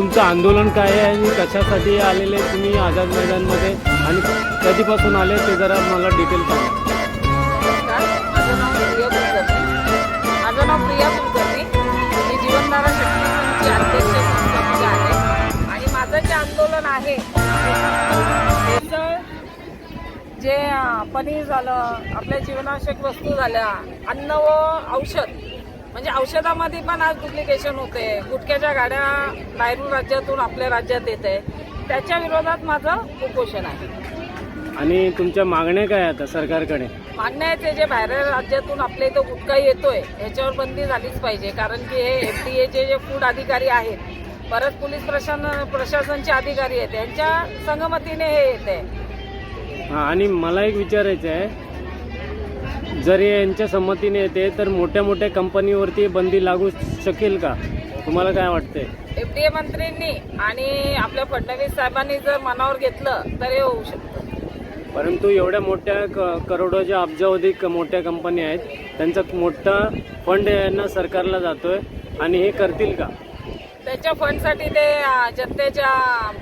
तुमचं आंदोलन काय आहे आणि कशासाठी आलेले तुम्ही आझाद मैदानमध्ये आणि कधीपासून आले ते जरा मला डिटेल सांगा. माझं नाव प्रिया कुलकर्णी. माझं नाव प्रिया कुलकर्णी. मी जीवनधारा शक्ती संघाची अध्यक्ष संस्थापक आहे. आणि माझं जे आंदोलन आहे त्याचं जे पनीर झालं आपल्या जीवनावश्यक वस्तू झाल्या अन्न व औषध म्हणजे औषधामध्ये पण आज डुप्लिकेशन होते गुटख्याच्या गाड्या बाहेरून राज्यातून आपल्या राज्यात येते त्याच्या विरोधात माझं उपोषण आहे. आणि तुमच्या मागण्या काय आता सरकारकडे? मान्य आहे ते जे बाहेर राज्यातून आपल्या इथं गुटखा येतोय ह्याच्यावर बंदी झालीच पाहिजे. कारण की हे एफ डी एचे जे फूड अधिकारी आहेत परत पोलीस प्रशासन प्रशासनचे अधिकारी आहेत यांच्या संगमतीने हे येते हां आणि मला एक विचारायचं आहे जर हे यांच्या संमतीने येते तर मोठ्या मोठ्या कंपनीवरती बंदी लागू शकेल का? तुम्हाला काय वाटतंय? एफ डी ए मंत्र्यांनी आणि आपल्या फडणवीस साहेबांनी जर मनावर घेतलं तर हे होऊ शकतं. परंतु एवढ्या मोठ्या क करोडोच्या अब्जावधी क- मोठ्या कंपन्या आहेत त्यांचा मोठा फंड यांना सरकारला जातोय आणि हे करतील का? त्याच्या फंडसाठी ते अं, जनतेच्या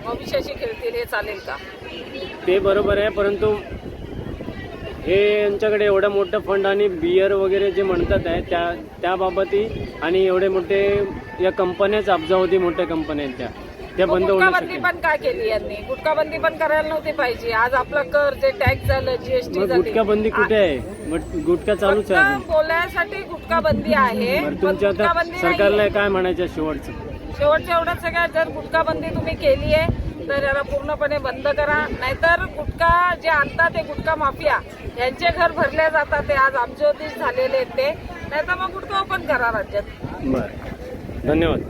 भविष्याशी खेळतील हे चालेल का? ते बरोबर आहे परंतु हे यांच्याकडे एवढा मोठा फंड आणि बियर वगैरे जे म्हणतात आहे त्या त्याबाबतही आणि एवढे मोठे या कंपन्याच अब्जावधी मोठ्या कंपन्या आहेत त्या. त्या बंद गुटखाबंदी शक्य पण काय केली यांनी? गुटखाबंदी पण करायला नव्हती पाहिजे. आज आपलं कर जे टॅक्स झालं जीएसटी मग झाली. गुटखा बंदी कुठे आहे? मग गुटखा चालूच आहे अजून. बोलण्यासाठी गुटखा बंदी आहे बरं पण तुमच्या आता गुटखाबंदी सरकारला नाहीये. काय म्हणायचं आहे शेवटचं? शेवटचं एवढंच आहे का? जर गुटखा बंदी तुम्ही केली आहे तर याला पूर्णपणे बंद करा. नाहीतर गुटखा जे आणतात ते गुटखा माफिया यांचे घर भरले जातात ते आज आमचे झालेले आहेत ते. नाहीतर मग गुटखा ओपन करा राज्यात. बरं. धन्यवाद.